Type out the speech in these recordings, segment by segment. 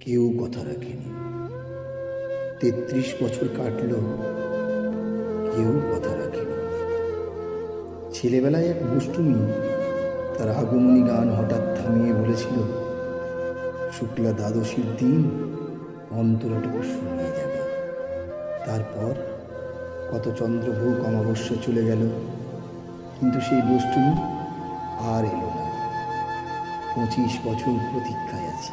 কেউ কথা রাখেনি। তেত্রিশ বছর কাটল, কেউ কথা রাখেনি। ছেলেবেলায় এক দুষ্টুমি, তার আগমনী গান হঠাৎ থামিয়ে বলেছিল, শুক্লা দ্বাদশীর দিন অন্তরটুকু শুনিয়ে যাবে। তারপর কত চন্দ্রভোগ অমাবস্যা চলে গেল, কিন্তু সেই দুষ্টুমি আর এলো না। পঁচিশ বছর প্রতীক্ষায় আছি।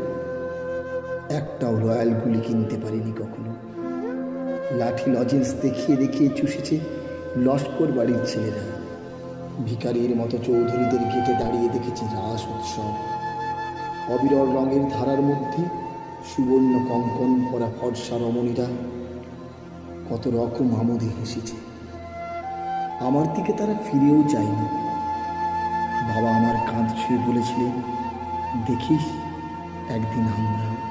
একটাও রয়্যাল গুলি কিনতে পারিনি কখনো। লাঠি লজেন্স দেখিয়ে দেখিয়ে চুষেছে লস্কর বাড়ির ছেলেরা। ভিকারির মতো চৌধুরীদের গেটে দাঁড়িয়ে দেখেছি রাস উৎসব। অবিরল রঙের ধারার মধ্যে সুবর্ণ কঙ্কন পরা ফর্সা রমণীরা কত রকম আমোদে হেসেছে। আমার দিকে তারা ফিরেও চায়নি বাবা আমার কাঁধ ছুঁয়ে বলেছিলেন, দেখিস একদিন আমরা।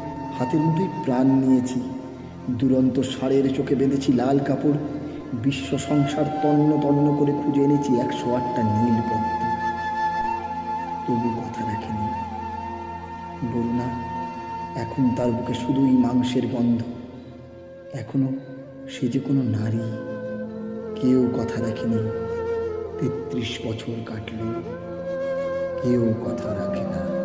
হাতের মুঠোয় প্রাণ নিয়েছি। দুরন্ত ষাঁড়ের চোখে বেঁধেছি লাল কাপড়। বিশ্ব সংসার তন্ন তন্ন করে খুঁজে এনেছি একশো আটটা নীল পদ্ম। তবু কথা রাখেনি। বলুনা এখন তার বুকে শুধুই মাংসের গন্ধ। এখনও সে যে কোনো নারী। কেউ কথা রাখেনি। তেত্রিশ বছর কাটল কেউ কথা রাখে না।